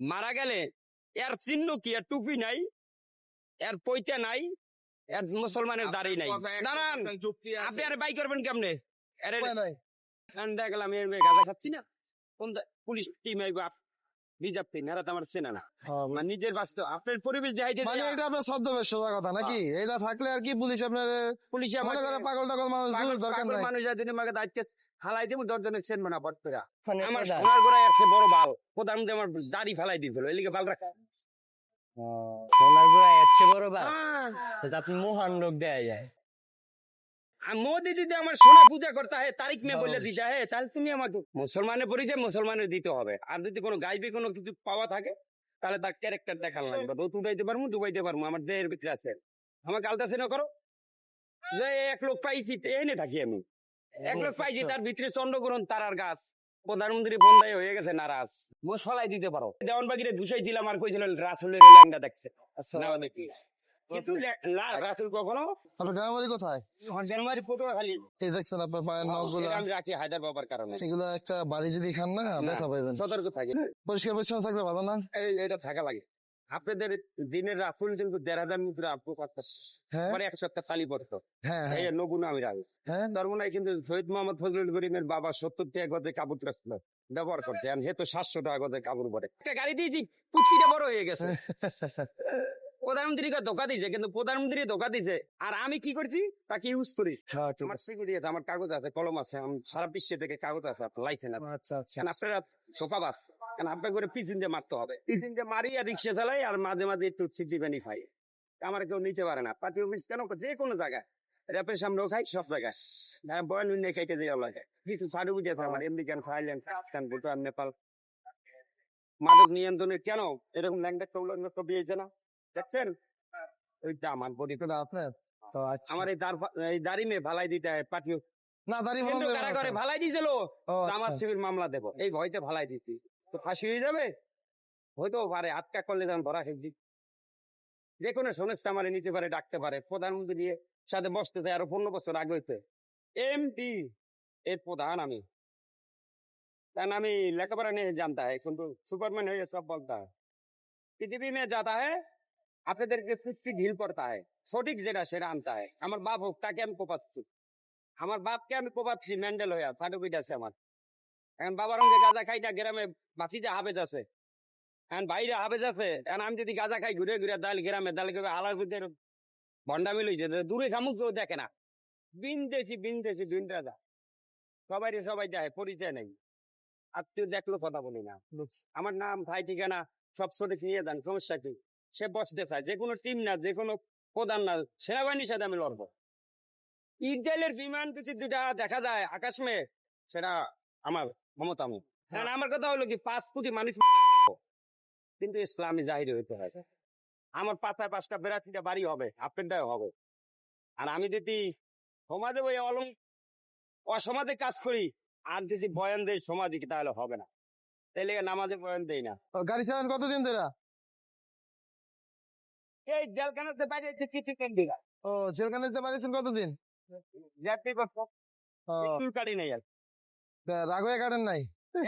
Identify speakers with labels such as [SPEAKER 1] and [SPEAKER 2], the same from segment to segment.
[SPEAKER 1] মারা গেলে এর চিহ্ন কি? এর টুপি নাই এর পৈতা নাই এর মুসলমানের দাড়ি নাই। দাঁড়ান আপনি আর বাই করবেন কেমনে। দেখলাম এর মেয়ে গাঁজা খাচ্ছি না। কোন পুলিশ টিম আইব রিজার্ভ টিম এরা তো আমার চেনা না।
[SPEAKER 2] হ্যাঁ,
[SPEAKER 1] মানে নিজের বাস্তব আপনার পরিবেশ দেখাইতে
[SPEAKER 2] মানে এটা আপনার ছদ্মবেশ সোজা কথা নাকি? এটা থাকলে আর কি পুলিশ আপনার
[SPEAKER 1] পুলিশে
[SPEAKER 2] মনে করে পাগল টাগল মানুষ দরকার নাই।
[SPEAKER 1] মানুষ যাদের আমাকে দায়িত্ব হালাই দিব দশজনের সেন মানা বটপেরা
[SPEAKER 3] মানে
[SPEAKER 1] আমার সোনার গোড়ায় বড় বাল প্রধানমন্ত্রী আমার দাড়ি ফেলাই দিয়েছিল এলিকে বাল রাখছে।
[SPEAKER 3] সোনার বড় বা আপনি মহান লোক দেয়া যায়।
[SPEAKER 1] মোদি যদি আমার সোনা পূজা করতে হয় তারিখ মে বলে দিতে হয় তাহলে তুমি আমাকে মুসলমানের পরিচয় মুসলমানের দিতে হবে। আর যদি কোনো গাইবে কোনো কিছু পাওয়া থাকে তাহলে তার ক্যারেক্টার দেখার লাগবে। রোদ উঠাইতে পারব ডুবাইতে পারব আমার দেহের ভিতরে আছে। আমাকে আলতাসিনা করো। যে এক লোক পাইছি এনে থাকি আমি। এক লোক পাইছি তার ভিতরে চন্দ্রগ্রহণ তারার গাছ। প্রধানমন্ত্রী বন্ধাই হয়ে গেছে নারাজ। মশলাই দিতে পারো। দেওয়ানবাগিরে আর কইছিল রাসুলের ল্যাংটা দেখছে। না কিন্তু রাসুল কখনো?
[SPEAKER 2] আপনার গ্রামের কোথায়?
[SPEAKER 1] জানুয়ারি ফটো
[SPEAKER 2] এই দেখছেন আপনার পায়ের নখ
[SPEAKER 1] আমি রাখি হায়দার বাবার কারণে।
[SPEAKER 2] এগুলো একটা বাড়ি যদি খান না ব্যথা পাইবেন।
[SPEAKER 1] সতর্ক থাকে।
[SPEAKER 2] পরিষ্কার পরিচ্ছন্ন থাকলে ভালো না?
[SPEAKER 1] এই এটা থাকা লাগে। আপনাদের দিনের রাফুল কিন্তু দেড় হাজার মিটার আপু করতে মানে এক সপ্তাহ খালি পড়তো।
[SPEAKER 2] হ্যাঁ
[SPEAKER 1] এই
[SPEAKER 2] হ্যাঁ
[SPEAKER 1] নগুন আমি
[SPEAKER 2] হ্যাঁ।
[SPEAKER 1] ধর্মনায় কিন্তু শহীদ মোহাম্মদ ফজলুল করিমের বাবা সত্তর টাকা গতে কাপড় রাখছিল ব্যবহার করছে। আর সাতশো টাকা গতে কাপড় পরে। একটা গাড়ি দিয়েছি পুটকিটা বড় হয়ে গেছে। প্রধানমন্ত্রীকে ধোকা দিয়েছে কিন্তু প্রধানমন্ত্রী ধোকা দিয়েছে। আর আমি কি করছি? তাকে ইউজ করি।
[SPEAKER 2] হ্যাঁ,
[SPEAKER 1] আমার সিকিউরিটি আছে আমার কাগজ আছে কলম আছে আমি সারা বিশ্বে থেকে কাগজ আছে আপনার লাইসেন্স আছে
[SPEAKER 2] আছে। আচ্ছা আচ্ছা।
[SPEAKER 1] আপনারা সোফা বাস। কারণ আপনার করে পিছন দিয়ে মারতে হবে। পিছন দিয়ে মারি আর রিক্সা চালাই আর মাঝে মাঝে একটু সিটি খাই। আমার কেউ নিতে পারে না। পার্টি অফিস কেন? যে কোনো জায়গায়। র্যাপের সামনেও খাই সব জায়গায়। হ্যাঁ, নিয়ে খাইতে লাগে কিছু আমার। American Thailand Pakistan Bhutan Nepal. মাদক নিয়ন্ত্রণে কেন? এরকম ল্যাংটা ছবি হয়েছে না। দেখছেন? ওইটা আমার বডি।
[SPEAKER 2] আপনার? তো আচ্ছা।
[SPEAKER 1] আমার এই দার এই দাড়ি মেয়ে ভালাই দিতে পার্টি
[SPEAKER 2] না
[SPEAKER 1] ভালাই দিয়েছিল আমার
[SPEAKER 2] আচ্ছা।
[SPEAKER 1] সিভিল মামলা দেবো। এই ভয়তে ভালাই দিচ্ছি তো ফাঁসি হয়ে যাবে? হয়তো পারে, আটকা করলে যেমন ধরা খেয়েছি। যে কোনো সংস্থা মানে নিতে পারে, ডাকতে পারে, প্রধানমন্ত্রী দিয়ে সাথে বসতে চাই আরও পনেরো বছর আগে হইতে। এমপি এর প্রধান আমি। তার আমি লেখাপড়া নিয়ে জানতা হ্যাঁ কিন্তু সুপারম্যান হয়ে সব বলতা পৃথিবী মেয়ে যাতা হ্যাঁ আপনাদেরকে ফিফটি ঢিল করতা হয় সঠিক যেটা সেটা আনতে হয়। আমার বাপ হোক, তাকে আমি কোপাচ্ছি। আমার বাপকে আমি কোপাচ্ছি, ম্যান্ডেল হয়ে ফাটুকিটা আছে আমার। এখন বাবার সঙ্গে গাঁজা খাই না গ্রামে বাসিতে হাফেজ আছে। এখন বাইরে হাফেজ আছে এখন আমি যদি গাঁজা খাই ঘুরে ঘুরে দাল গ্রামে দাল করে আলার ভিতরে ভন্ডামি লইছে দূরে খামুক কেউ দেখে না। বিন দেশি বিন রাজা সবাই সবাই যায় পরিচয় নেই। আত্মীয় দেখল কথা বলি না। আমার নাম ভাই ঠিকানা সব সঠিক নিয়ে যান সমস্যা কি? সে বসতে চায় যে কোনো টিম না যে কোনো প্রধান না সেনাবাহিনীর সাথে আমি লড়বো। ইসরায়েলের বিমান কিছু দুটা দেখা যায় আকাশ মেয়ে সেটা আমার মমতা আমি কারণ আমার কথা হলো কি পাঁচ কোটি মানুষ কিন্তু ইসলামী জাহির হইতে হয়। আমার পাঁচটায় পাঁচটা বেড়াতিটা বাড়ি হবে আপনারটাও হবে। আর আমি যদি সমাজে ওই অলম অসমাজে কাজ করি আর যদি বয়ান দেই সমাজে তাহলে হবে না। তাইলে নামাজে বয়ান দেই না।
[SPEAKER 2] গাড়ি চালান কতদিন ধরে?
[SPEAKER 1] এই জেলখানাতে বাইরে চিঠি কেন দিলা
[SPEAKER 2] ও জেলখানে যেতে পারিয়েছেন কতদিন ও,
[SPEAKER 1] চুল কাটি নাই আর।
[SPEAKER 2] রাগ হয়ে কাটেন নাই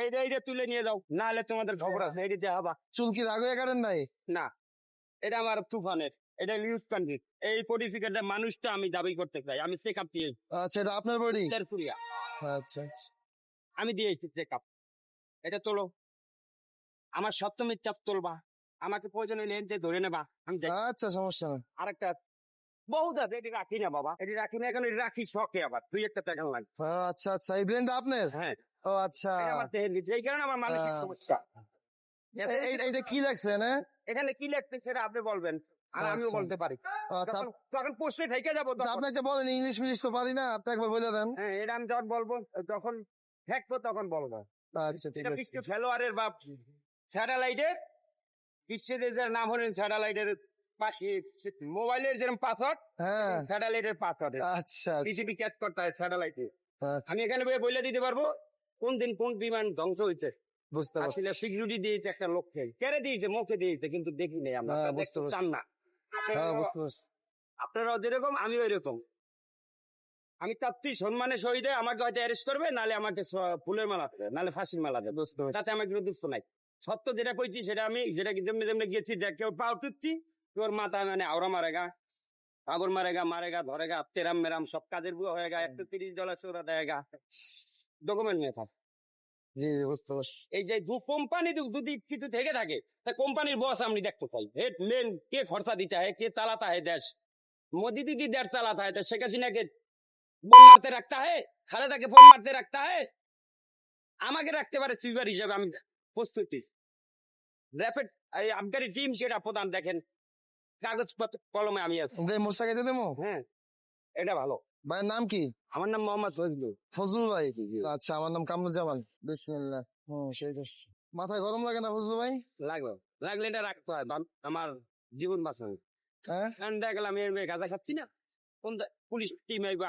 [SPEAKER 1] এইটা এইটা তুলে নিয়ে যাও। না হলে তোমাদের খবর আছে। এইটা যে হবা।
[SPEAKER 2] চুল কি রাগ হয়ে কাটেন নাই?
[SPEAKER 1] না। এটা আমার তুফানের। এটা নিউজ কান্ট্রি এই পরিফিকেটের মানুষটা আমি দাবি করতে চাই। আমি চেক আপ দিয়ে
[SPEAKER 2] আচ্ছা এটা আপনার বাড়ি আচ্ছা আচ্ছা।
[SPEAKER 1] আমি দিয়েছি চেক আপ এটা তোলো। আমার সপ্তমীর চাপ তুলবা। আমাকে প্রয়োজন এনতে ধরে নেবা। আমি
[SPEAKER 2] আচ্ছা সমস্যা না
[SPEAKER 1] আরেকটা বহুত আছে এটি রাখি না বাবা এটি রাখি না এখন এটি রাখি শখে আবার দুই একটা
[SPEAKER 2] আচ্ছা আচ্ছা এই ব্লেন্ডটা আপনার?
[SPEAKER 1] হ্যাঁ।
[SPEAKER 2] ও আচ্ছা।
[SPEAKER 1] আমার দেহের এই কারণে আমার মানসিক সমস্যা।
[SPEAKER 2] এ- কি লাগছে না?
[SPEAKER 1] এখানে কি লাগছে সেটা আপনি বলবেন আর আমিও
[SPEAKER 2] আচ্ছা।
[SPEAKER 1] বলতে পারি।
[SPEAKER 2] আচ্ছা।
[SPEAKER 1] তখন- তখন প্রশ্নে ঠেকে যাব
[SPEAKER 2] আচ্ছা,
[SPEAKER 1] তখন।
[SPEAKER 2] বলেন ইংলিশ মিলিশ তো পারি না আপনি একবার বলে দেন।
[SPEAKER 1] হ্যাঁ এটা আমি যখন বলব যখন থাকব তখন বলব।
[SPEAKER 2] আচ্ছা ঠিক
[SPEAKER 1] এটা
[SPEAKER 2] আছে।
[SPEAKER 1] বিশ্ব ফেলোয়ারের বা স্যাটেলাইটের বিশ্ব দেশের নাম হলেন স্যাটেলাইটের মোবাইলের যেরকম পাসওয়ার্ড
[SPEAKER 2] হ্যাঁ।
[SPEAKER 1] স্যাটেলাইটের পাসওয়ার্ড
[SPEAKER 2] আচ্ছা আচ্ছা,
[SPEAKER 1] পৃথিবী ক্যাচ করতে হয় স্যাটেলাইটে।
[SPEAKER 2] আচ্ছা।
[SPEAKER 1] আমি এখানে বলে দিতে পারব কোন দিন কোন বিমান ধ্বংস হয়েছে
[SPEAKER 2] বুঝতে পারছি।
[SPEAKER 1] সিকিউরিটি দিয়েছে একটা লোককে। কেড়ে দিয়েছে মুখে দিয়েছে কিন্তু দেখি নেই আমরা।
[SPEAKER 2] হ্যাঁ,
[SPEAKER 1] তা
[SPEAKER 2] বুঝতে পারছি।
[SPEAKER 1] না।
[SPEAKER 2] হ্যাঁ বুঝতে পারছি।
[SPEAKER 1] আপনারাও যেরকম আমিও এরকম। আমি চাচ্ছি সম্মানের সহিতে আমাকে হয়তো অ্যারেস্ট করবে নালে আমাকে ফুলের মালা দেবে নালে ফাঁসির মালা দেবে। তাতে আমার কোনো দুঃখ নাই। সত্য যেটা কইছি সেটা আমি যেটা কি যেমনি যেমনি গেছি দেখ কেউ পাও টুচ্ছি তোর মাথা মানে আওরা মারেগা আগর মারেগা মারেগা ধরেগা তেরাম মেরাম সব কাজের বুয়া হয়ে গা একশো তিরিশ ডলার চোরা দেয় গা ডকুমেন্ট নিয়ে থাক। এই যে কোম্পানি যদি কিছু থেকে থাকে তা কোম্পানির বস দেখতে চাই। হেড মেন কে খরচা দিতে হয় কে চালাতা হয় দেশ? মোদি দিদি দেশ চালাতা হয় শেখ হাসিনাকে ফোন মারতে রাখতে হয় খালেদাকে ফোন মারতে রাখতে হয়? আমাকে রাখতে পারে সুইপার আমি প্রস্তুতি। র্যাপিড আবগারি টিম সেটা প্রধান দেখেন। কাগজপত্র কলমে আমি আছি।
[SPEAKER 2] মোস্তা কেটে দেবো?
[SPEAKER 1] হ্যাঁ এটা ভালো।
[SPEAKER 2] ভাইয়ের নাম কি?
[SPEAKER 1] আমার নাম মোহাম্মদ ফজলুল।
[SPEAKER 2] ফজলুল ভাই? আচ্ছা আমার নাম কামরুজ্জামান। বিসমিল্লাহ। হুম সেই মাথায় গরম লাগে না ফজলুল ভাই?
[SPEAKER 1] লাগল। লাগলে এটা রাখতে হয় আমার জীবন বাঁচানো
[SPEAKER 2] হ্যাঁ?
[SPEAKER 1] কারণ দেখলাম এর মেয়ে গাঁজা খাচ্ছি না। কোন পুলিশ টিম আইব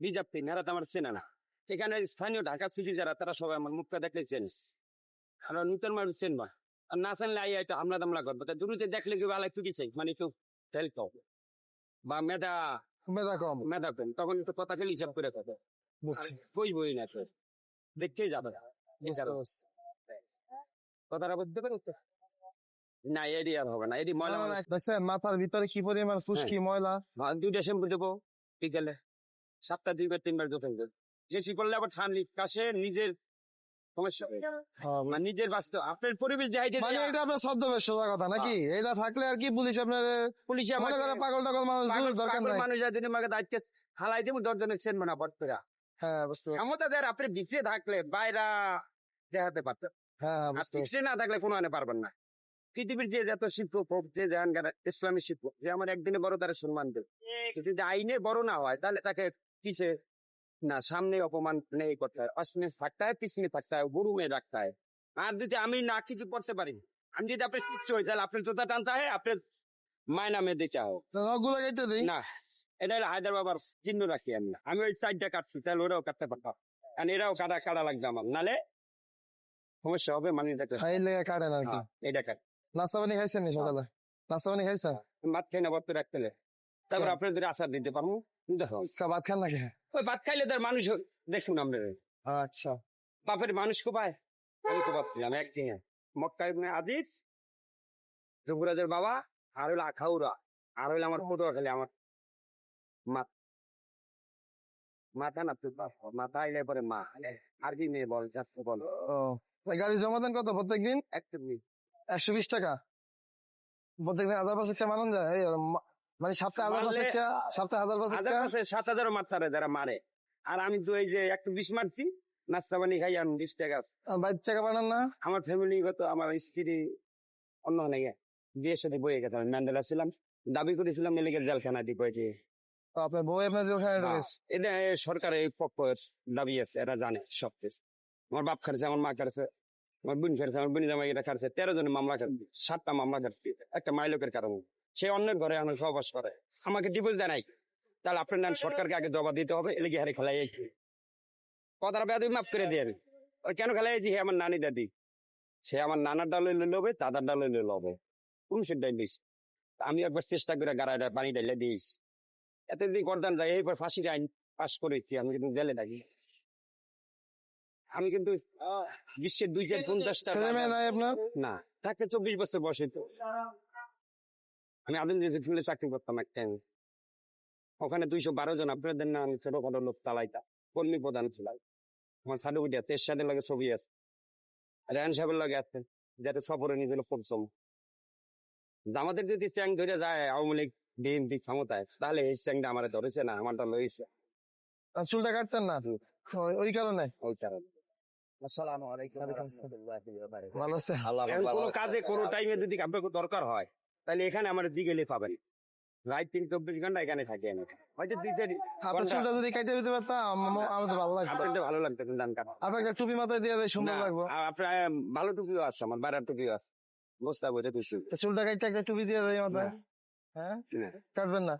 [SPEAKER 1] রিজার্ভ টিম এরা তো আমার চেনে না। এখানে স্থানীয় ঢাকা সিটি যারা তারা সবাই আমার মুখটা দেখলে চেনে। আর নূতন মানুষ চেনবা। আর না চেনলে আই হয়তো হামলা দামলা করব। তা দূরতে দেখলে কি ভালো একটু কিছু মানে একটু ফেলতো বা মেধা।
[SPEAKER 2] মেধা কম।
[SPEAKER 1] মেধা পেন তখন একটু কথা খেলে হিসাব করে থাকে। বই বই না তো? দেখতেই যাবে। কথাটা বুঝতে না এডি আর হবে না। এডি ময়লা।
[SPEAKER 2] দেখছেন মাথার ভিতরে কি পরিমাণ ফুসকি ময়লা?
[SPEAKER 1] আর দুইটা শ্যাম্পু দেবো বিকেলে। সাতটা দুইবার তিনবার হবে বেশি করলে আবার ঠান্ডি কাশে নিজের সমস্যা।
[SPEAKER 2] হ্যাঁ,
[SPEAKER 1] মানে নিজের বাস্তব আপনার পরিবেশ দেখাইতে
[SPEAKER 2] মানে এটা আপনার ছদ্মবেশ সোজা কথা নাকি? এটা থাকলে আর কি পুলিশ আপনার
[SPEAKER 1] পুলিশে
[SPEAKER 2] মনে করে পাগল টাগল মানুষ দরকার নাই।
[SPEAKER 1] মানুষ যদি আমাকে দায়িত্ব হালাই দেবো দশজনের সেন মানা বটপেরা
[SPEAKER 2] হ্যাঁ বুঝতে
[SPEAKER 1] আপনি ভিতরে থাকলে বাইরা দেখাতে পারতেন
[SPEAKER 2] হ্যাঁ হ্যাঁ,
[SPEAKER 1] না থাকলে কোনো আনে পারবেন না। পৃথিবীর যে যত হোক যে জাহানগার ইসলামী শিক্ষক যে আমার একদিনে বড় তারা সম্মান দেবে। যদি আইনে বড় না হয় তাহলে তাকে কিসে না সামনে অপমান নেই করতে হয় অশ্বিনে থাকতে হয় পিছনে থাকতে হয় গরু মেয়ে রাখতে হয় আর যদি আমি না কিছু করতে পারি আমি যদি আপনার কিচ্ছু হই তাহলে আপনার জোতা টানতে হয় আপনার মেয়ে দিতে হবে
[SPEAKER 2] তো নখগুলো কেটে দিই?
[SPEAKER 1] না এটা হলো হায়দার বাবার চিহ্ন রাখি আমি। আমি ওই সাইডটা কাটছি তাহলে ওরাও কাটতে পারতাম কারণ এরাও কাটা কাটা লাগবে আমার। নালে সমস্যা হবে মানে
[SPEAKER 2] লেগে কাটেন আর
[SPEAKER 1] এটা কাট
[SPEAKER 2] নাস্তা পানি খাইছেন সকালে? নাস্তা পানি খাইছেন?
[SPEAKER 1] ভাত খাই না বত্ত রাখতে। তারপর
[SPEAKER 2] হ্যাঁ।
[SPEAKER 1] আপনাদের আচার দিতে পারব।
[SPEAKER 2] ভাত খান নাকি?
[SPEAKER 1] ওই ভাত খাইলে তার মানুষ দেখুন আমরা।
[SPEAKER 2] আচ্ছা।
[SPEAKER 1] বাপের মানুষ কোপায় আমি তো পাচ্ছি আমি একদিনে মক্কা ইবনে আজিজ যুবরাজের বাবা আর হইল আখাউরা আর হইল আমার পটুয়া খালি আমার মা মাথা না তুই বাপ, মাথা আইলে পরে মা। আর কি মেয়ে বল যাচ্ছে বল।
[SPEAKER 2] গাড়ি জমা দেন কত প্রত্যেকদিন?
[SPEAKER 1] একটু মেয়ে।
[SPEAKER 2] একশো বিশ টাকা। প্রত্যেকদিন হাজার পাঁচ একটা মানান যায়? মানে সপ্তাহে হাজার পাঁচ
[SPEAKER 1] মারলে-
[SPEAKER 2] একটা সপ্তাহে হাজার পাঁচ
[SPEAKER 1] হাজার
[SPEAKER 2] একটা
[SPEAKER 1] সাত হাজারও যারা মারে। আর আমি তো এই যে একটু বিষ মারছি নাস্তা পানি খাই আমি বিশ টাকা
[SPEAKER 2] টাকা বানান না?
[SPEAKER 1] আমার ফ্যামিলিগত আমার স্ত্রী অন্য বিয়ের সাথে বয়ে গেছে আমি ম্যান্ডেলা ছিলাম। দাবি করেছিলাম মেলিকের জেলখানা
[SPEAKER 2] আপনার বউ আপনার ঢুকেছে
[SPEAKER 1] এটা সরকারের পক্ষ দাবি আছে এরা জানে সব কিছু। আমার বাপ খারছে আমার মা খারছে আমার বোন খারছে আমার বোন জামাই এটা খারছে তেরো জনের মামলা খারছে সাতটা মামলা খারছে একটা মাইলোকের কারণে। সে অন্যের ঘরে আমার সহবাস করে। আমাকে ডিপোজ দেয় নাই। তাহলে আপনার নাম সরকারকে আগে জবাব দিতে হবে এলে হারে খেলাই কথাটা বেদবি মাফ করে দিয়ে ওই কেন খেলাইছি হে আমার নানি দাদি। সে আমার নানার ডাল হইলে লবে দাদার ডাল হইলে লবে কোন সেটাই দিস? আমি একবার চেষ্টা করে গাড়াটা পানি ডাইলে দিস এত যদি করদান যায় এইবার ফাঁসির আইন পাস করেছি আমি কিন্তু জেলে থাকি। আমি কিন্তু বিশ্বের দুই চার পঞ্চাশটা না থাকতে চব্বিশ বছর বসে তো। আমি আদিন যে ফিল্ডে চাকরি করতাম এক টাইম ওখানে দুইশো বারো জন আপনাদের না আমি ছোটখাটো লোক চালাইতাম। কর্মী প্রধান ছিলাম আমার সার্টিফিকেট আছে এর সাথে লাগে ছবি আছে। রেহান সাহেবের লাগে আছে যাতে সফরে নিয়েছিল প্রথম জামাতের যদি চ্যাং ধরে যায় আওয়ামী লীগ বিএনপি ক্ষমতায় তাহলে এই চ্যাংটা আমার ধরেছে না আমারটা লইছে।
[SPEAKER 2] চুলটা কাটতেন না? ওই- ওই কারণে?
[SPEAKER 1] ওই কারণে।
[SPEAKER 2] ভালো আছে
[SPEAKER 1] এখন কোনো কাজে কোনো টাইমে যদি আপনার দরকার হয় তাহলে এখানে আমার দিগেলে পাবেন রাত তিন চব্বিশ ঘণ্টা এখানে থাকি আমি হয়তো দুই চারি
[SPEAKER 2] আপনার চুলটা যদি কাটে দিতে পারতাম আমার তো ভালো লাগতো।
[SPEAKER 1] ভালো লাগতো দান কাটা
[SPEAKER 2] আপনাকে টুপি মাথায় দিয়ে দেয় সুন্দর লাগবো।
[SPEAKER 1] আপনার ভালো টুপিও আছে আমার বাড়ার টুপিও আছে। বস্তা টুসু
[SPEAKER 2] চুলটা একটা টুপি দিয়ে দেয় মাথায়? হ্যাঁ? কাটবেন না।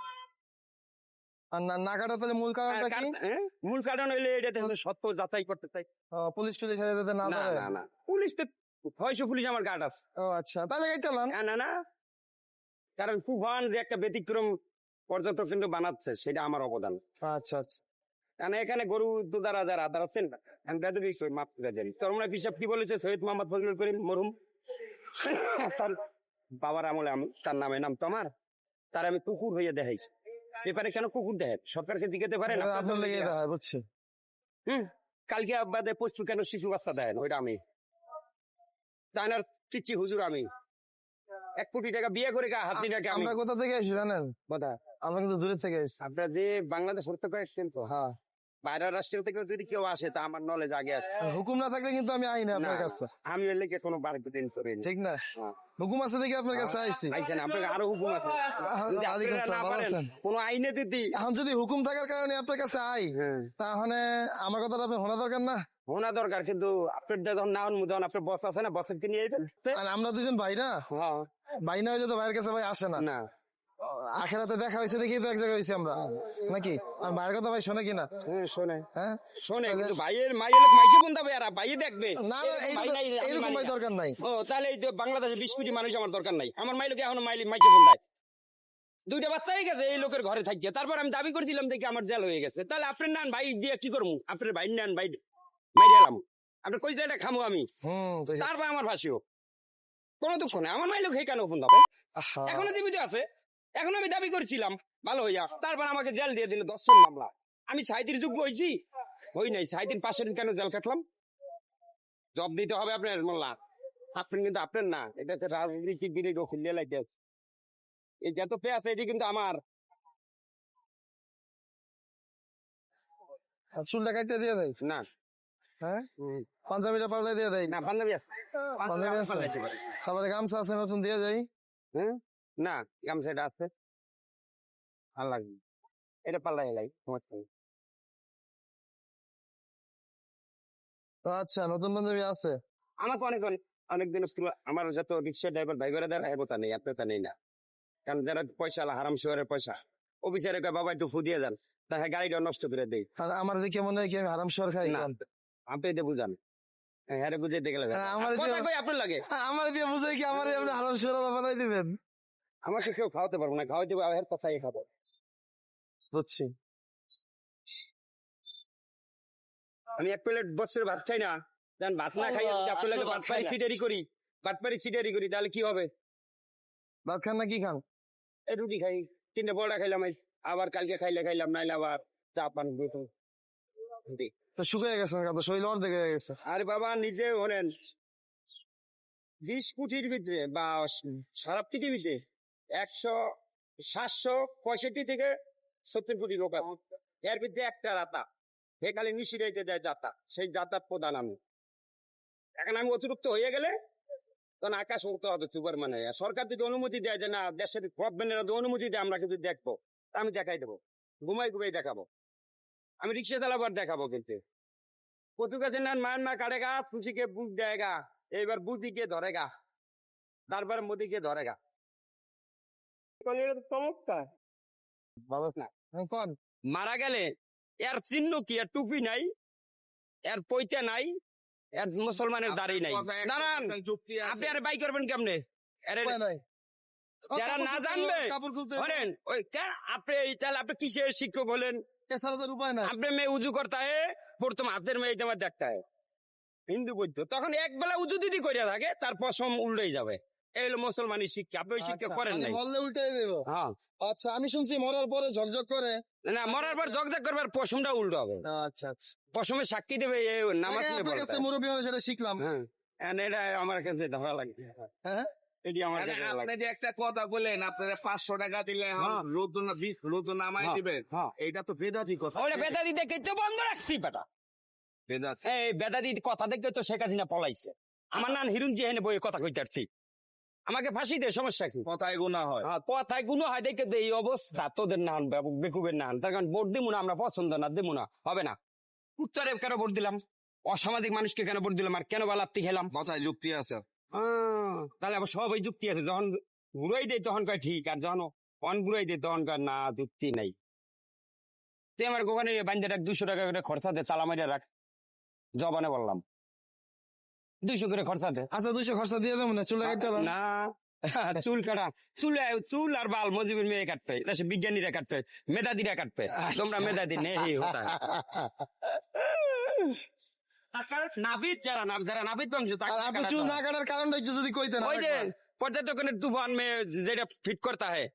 [SPEAKER 2] আর না কাটা তাহলে মূল কারণটা কি?
[SPEAKER 1] হ্যাঁ? মূল কারণ হইলে এটাতে সত্য যাচাই করতে চাই।
[SPEAKER 2] পুলিশ টুলিশ হাতে না
[SPEAKER 1] না না না। পুলিশ তো ছয়শো পুলিশ আমার গার্ড আছে।
[SPEAKER 2] ও আচ্ছা। তাহলে
[SPEAKER 1] না না। কারণ তুফান যে একটা ব্যতিক্রম পর্যটক কিন্তু বানাচ্ছে সেটা আমার অবদান।
[SPEAKER 2] আচ্ছা আচ্ছা।
[SPEAKER 1] কারণ এখানে গরু দুধারা যারা তারা আছেন না। আমি বেদবি মাপ করে জানি চরমনা পিসাব কি বলেছে? সৈয়দ মোহাম্মদ ফজলুল করিম মরহুম। তার বাবার আমলে আমি তার নামে নাম তো আমার। তার আমি কুকুর হয়ে দেখাইছি। পেপারে কেন কুকুর দেখেন সরকারকে জিজ্ঞাতে পারেন আপনার
[SPEAKER 2] আপনার লেগে
[SPEAKER 1] তো-
[SPEAKER 2] হয় বুঝছি।
[SPEAKER 1] হুম কালকে বাদে পশু কেন শিশু বাচ্চা দেন ওইটা আমি। চায়নার চিচ্ছি হুজুর আমি। এক কোটি টাকা বিয়ে করে হাসিনাকে
[SPEAKER 2] আমরা কোথা থেকে আইছি জানেন?
[SPEAKER 1] কথা
[SPEAKER 2] আমরা কিন্তু দূরে থেকে
[SPEAKER 1] আপনার যে বাংলাদেশ তো?
[SPEAKER 2] হ্যাঁ।
[SPEAKER 1] বাইরের রাষ্ট্র থেকে যদি কেউ আসে তা আমার নলেজ আগে আছে।
[SPEAKER 2] হুকুম না থাকলে কিন্তু আমি আই না আপনার কাছে।
[SPEAKER 1] আমি এর লেগে কোনো বার দিন করি
[SPEAKER 2] ঠিক না?
[SPEAKER 1] হ্যাঁ।
[SPEAKER 2] হুকুম আছে দেখি আপনার কাছে আইছি
[SPEAKER 1] আইছেন আপনার আরও হুকুম আছে। যদি
[SPEAKER 2] আলাইকুম
[SPEAKER 1] না
[SPEAKER 2] আসসালাম, ভালো আছেন?
[SPEAKER 1] কোনো আইনে দিদি
[SPEAKER 2] এখন যদি হুকুম থাকার কারণে আপনার কাছে আই
[SPEAKER 1] হ্যাঁ।
[SPEAKER 2] তাহলে আমার কথাটা আপনি শোনা দরকার না?
[SPEAKER 1] হোনা দরকার কিন্তু আপনার যখন না হন যখন আপনার বস আছে না বসের কি নিয়ে যাবেন
[SPEAKER 2] আর আমরা দুজন ভাই না?
[SPEAKER 1] হ্যাঁ
[SPEAKER 2] ভাই না হইলে তো ভাইয়ের কাছে ভাই আসে না।
[SPEAKER 1] না।
[SPEAKER 2] আখেরাতে দেখা হয়েছে দেখি তো এক জায়গায় হয়েছে আমরা। নাকি? আর ভাইয়ের কথা ভাই শোনে কিনা?
[SPEAKER 1] শোনে।
[SPEAKER 2] হ্যাঁ?
[SPEAKER 1] শোনে কিন্তু ভাইয়ের মাইয়ের মাইসে বন্ধ হবে আর ভাইয়ে দেখবে।
[SPEAKER 2] না
[SPEAKER 1] এরকম ভাই
[SPEAKER 2] ভাই। দরকার নাই।
[SPEAKER 1] ও তাহলে এই যে বাংলাদেশে বিশ কোটি মানুষ আমার দরকার নাই। আমার মাইলকে এখন মাইলি মাইসে বন্ধায় দুইটা বাচ্চা হয়ে গেছে এই লোকের ঘরে থাকছে। তারপর আমি দাবি করে দিলাম দেখি আমার জেল হয়ে গেছে। তাহলে আপনার নান ভাই দিয়ে কি করব আপনার ভাই নান ভাই এলাম। কই খামো আমি? তারপর আমার ভাসিও কোনো দুঃখ নেই। আমার মাইলোক হে কেন ফোন হবে এখনও জীবিত আছে এখন আমি দাবি করেছিলাম ভালো হইয়া। তারপর আমাকে জেল দিয়ে দিল দর্শন মামলা। আমি সাইদির যোগ্য হয়েছি হই নাই কেন জেল কাটলাম জব দিতে হবে আপনার মোল্লা আপনি কিন্তু আপনার না। এটা হচ্ছে রাজনীতির বিরোধী এই যত পে আছে এটি কিন্তু আমার।
[SPEAKER 2] চুলটা কাটতে দিয়ে দেয়।
[SPEAKER 1] না।
[SPEAKER 2] হ্যাঁ? পাঞ্জাবিটা পাল্লে দিয়ে দেয়
[SPEAKER 1] না পাঞ্জাবি আছে।
[SPEAKER 2] পাঞ্জাবি আছে? তারপরে গামছা আছে নতুন দিয়ে যাই
[SPEAKER 1] হ্যাঁ না গামছা এটা আছে। ভালো লাগবে এটা পাল্লাই লাই সমস্যা নেই।
[SPEAKER 2] আচ্ছা নতুন পাঞ্জাবি আছে?
[SPEAKER 1] অনেক অনেক দিন আমার যত রিক্সা ড্রাইভার ভাই করে দেয় তা নেই আপনার তা নেই না। কারণ যারা পয়সা হারাম শহরের পয়সা। অফিসারে বাবা একটু ফুদিয়ে যান তাহলে গাড়িটা নষ্ট করে
[SPEAKER 2] আর আমার দেখে মনে হয় কি আমি হারাম শহর খাই
[SPEAKER 1] না। আপনি এটা বুঝান হ্যাঁ বুঝে দেখলে
[SPEAKER 2] আমার দিয়ে-
[SPEAKER 1] আপনার লাগে?
[SPEAKER 2] আমার দিয়ে বুঝে কি আমার আপনি হারাম শহর বানাই দিবেন?
[SPEAKER 1] আমাকে কেউ খাওয়াতে পারব না খাওয়াতে পারব এর কথাই খাব
[SPEAKER 2] বুঝছি।
[SPEAKER 1] আমি এক প্লেট বছর ভাত খাই না। জান ভাত না খাই ভাত পারি। সিটারি করি ভাত পারি সিটারি করি তাহলে কি হবে?
[SPEAKER 2] ভাত খান না কি খান?
[SPEAKER 1] এই রুটি খাই তিনটে বড়া খাইলাম আবার কালকে খাইলে খাইলাম নাইলে আবার চা পান রুটি।
[SPEAKER 2] শুকিয়ে কত শরীর অর্ধেক হয়ে গেছে?
[SPEAKER 1] আরে বাবা, নিজে হলেন বিশ কোটির ভিতরে বা সারা পৃথিবীতে একশো, সাতশো পঁয়ষট্টি থেকে সত্তর কোটি লোক আছে। এর ভিতরে একটা রাতা। সে খালি নিশিরাইতে দেয় যাতা সেই যাতার প্রধান আমি। এখন আমি অতিরিক্ত হয়ে গেলে তখন আকাশ উঠতে হবে সুপার মানে সরকার যদি অনুমতি দেয় যে না, দেশের গভর্নমেন্টের অনুমতি দেয় আমরা কিন্তু দেখব। আমি দেখাই দেবো। ঘুমাই ঘুমাই দেখাবো। আমি রিক্সা চালাবার দেখাবো কিন্তু। কচু গাছের নান মায়ের মা কাটেগা খুশিকে বুক দেয়গা এইবার বুদিকে ধরেগা তারপর মোদিকে চমৎকার।
[SPEAKER 2] ভালো আছে হ্যাঁ, কোন?
[SPEAKER 1] মারা গেলে এর চিহ্ন কি? এর টুপি নাই এর পৈতা নাই এর মুসলমানের দাড়ি নাই। দাঁড়ান আপনি আর বাই করবেন কেমনে? আরে যারা না জানবে
[SPEAKER 2] কাপড় খুলতে হবে।
[SPEAKER 1] ওই কে আপনি তাহলে আপনি কিসের শিক্ষক হলেন
[SPEAKER 2] এছাড়া তো উপায় নাই?
[SPEAKER 1] আপনি মেয়ে উজু করতে প্রথম হাতের মেয়ে দেখতে হয় হিন্দু বৈদ্য তখন এক বেলা উজু দিদি করিয়া থাকে তার পশম উল্টেই যাবে। এই হলো মুসলমানের শিক্ষা আপনি ওই শিক্ষা
[SPEAKER 2] আচ্ছা,
[SPEAKER 1] করেন নাই।
[SPEAKER 2] বললে উল্টাই দেব।
[SPEAKER 1] হ্যাঁ।
[SPEAKER 2] আচ্ছা আমি শুনছি মরার পরে ঝকঝক করে।
[SPEAKER 1] না মরার পর জগজাগ করবার পশমটা উল্টো হবে।
[SPEAKER 2] আচ্ছা আচ্ছা।
[SPEAKER 1] পশমে সাক্ষী দেবে নামাজ
[SPEAKER 2] আপনার কাছে মুরব্বী এটা শিখলাম।
[SPEAKER 1] হ্যাঁ। এটা আমার কাছে ধরা লাগে
[SPEAKER 2] হ্যাঁ?
[SPEAKER 4] আপনি একটা কথা বললেন আপনারা পাঁচশো টাকা দিলে
[SPEAKER 1] হ্যাঁ।
[SPEAKER 4] রোদ না রোদ নামাই
[SPEAKER 1] হ্যাঁ,
[SPEAKER 4] দিবেন।
[SPEAKER 1] হ্যাঁ।
[SPEAKER 4] তো বেদাতি কথা।
[SPEAKER 1] ওটা বেদা দিতে কিন্তু বন্ধ রাখছি বেটা। এই বেদা কথা দেখতে তো শেখ হাসিনা পলাইছে। আমার নাম হিরুন জিহানে কথা কইতে আসছি। আমাকে ফাঁসি দে সমস্যা কি?
[SPEAKER 4] কথায় গুণা হয়।
[SPEAKER 1] কথায় গুণ হয় দেখে এই অবস্থা। তোদের না বেকুবের না হন তার কারণ ভোট দিমু না আমরা পছন্দ না দিমু না। হবে না। উত্তরে কেন ভোট দিলাম? অসামাজিক মানুষকে কেন ভোট দিলাম? আর কেন বালাত্তি খেলাম?
[SPEAKER 4] কথায় যুক্তি আছে।
[SPEAKER 1] তাহলে আবার সবাই যুক্তি আছে যখন ঘুরাই দেয় তখন কয় ঠিক আর যখন অন ঘুরাই দেয় তখন কয় না যুক্তি নাই। তুই আমার ওখানে বান্ধে রাখ দুশো টাকা করে খরচা দে তালা মারিয়া রাখ। জবানে বললাম। দুইশো করে খরচা দে।
[SPEAKER 2] আচ্ছা দুইশো খরচা দিয়ে দেবো না চুলা কাটতে হলাম
[SPEAKER 1] না চুল কাটা চুল চুল আর বাল মজিবের মেয়ে কাটবে দেশে বিজ্ঞানীরা কাটবে মেধাদিরা কাটবে তোমরা মেধাদি নেই হতা যারা যারা বংশ
[SPEAKER 2] আপনি চুল না কাটার কারণটা একটু যদি কইতেন
[SPEAKER 1] ওই যে পর্যটকের তুফান মে যেটা ফিট করতে হয়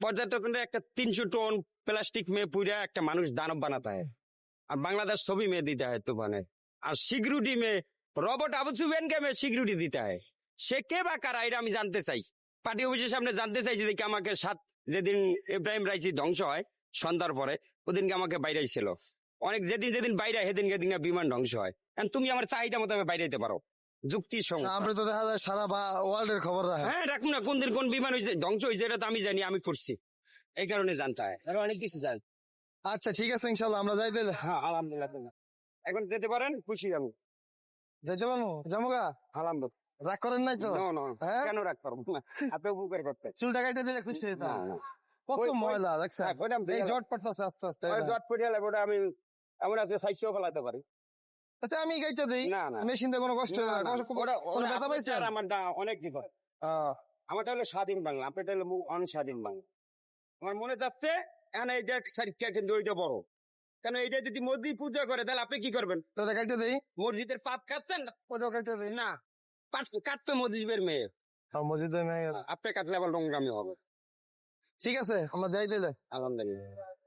[SPEAKER 1] পর্যটকের একটা তিনশো টন প্লাস্টিক মে পুরা একটা মানুষ দানব বানাতে হয়। আর বাংলাদেশ ছবি মে দিতে হয় তুফানে। আর সিকিউরিটি মে রবট আবু সুবেনকে মে সিকিউরিটি দিতে হয়। সে কে বা কারা এটা আমি জানতে চাই। পার্টি অফিসের সামনে জানতে চাইছি দেখি আমাকে সাত যেদিন ইব্রাহিম রাইসি ধ্বংস হয় সন্ধ্যার পরে ওদিনকে আমাকে বাইরেছিল অনেক যেদিন যেদিন বাইরে সেদিন সেদিন বিমান ধ্বংস হয়। এখন তুমি আমার চাহিদা মতো বাইরে যেতে পারো। যুক্তির সঙ্গে।
[SPEAKER 2] আপনি তো দেখা যায় সারা ওয়ার্ল্ড এর খবর
[SPEAKER 1] হ্যাঁ রাখুন না কোন দিন কোন বিমান হয়েছে ধ্বংস হয়েছে এটা তো আমি জানি আমি করছি। এই কারণে জানতে হয়। আরও অনেক কিছু জান।
[SPEAKER 2] আচ্ছা ঠিক আছে ইনশাল্লাহ আমরা যাই তাহলে।
[SPEAKER 1] হ্যাঁ আলহামদুলিল্লাহ এখন যেতে পারেন খুশি আমি।
[SPEAKER 2] যাইতে পারব? জামুগা
[SPEAKER 1] আলহামদুলিল্লাহ।
[SPEAKER 2] রাগ করেন নাই তো? হ্যাঁ?
[SPEAKER 1] কেন রাগ করব না? আপনি উপকার করতে
[SPEAKER 2] চুলটা কাটে দিলে খুশি
[SPEAKER 1] না,
[SPEAKER 2] হইতাম কত ময়লা দেখছেন?
[SPEAKER 1] হ্যাঁ,
[SPEAKER 2] এই জট পড়তেছে আস্তে আস্তে
[SPEAKER 1] জট পড়ে ওটা আমি এমন আছে সাইজও ফেলাতে পারি।
[SPEAKER 2] আচ্ছা আমি গাইতে দিই।
[SPEAKER 1] না না।
[SPEAKER 2] মেশিন দিয়ে কোনো কষ্ট
[SPEAKER 1] না,
[SPEAKER 2] হয় না
[SPEAKER 1] না,
[SPEAKER 2] কোনো ব্যথা পাইছেন?
[SPEAKER 1] আর আমার দা- অনেক।
[SPEAKER 2] আহ,
[SPEAKER 1] আমারটা হলো স্বাধীন বাংলা আপনারটা হলো অনস্বাধীন বাংলা। আমার মনে যাচ্ছে এখন এইটা সাইডটা কিন্তু ওইটা বড়। কেন এইটা যদি মসজিদ পূজা করে তাহলে আপনি কি করবেন?
[SPEAKER 2] তো এটা কাটতে দিই।
[SPEAKER 1] মসজিদের পাত কাটছেন?
[SPEAKER 2] ওটাও কাটতে দিই।
[SPEAKER 1] না কাটবে মসজিদের মেয়ে।
[SPEAKER 2] আর মসজিদে নাই
[SPEAKER 1] আপনি কাটলে আবার নোংরামি হবে।
[SPEAKER 2] ঠিক আছে আমরা যাই তাহলে।
[SPEAKER 1] আলহামদুলিল্লাহ।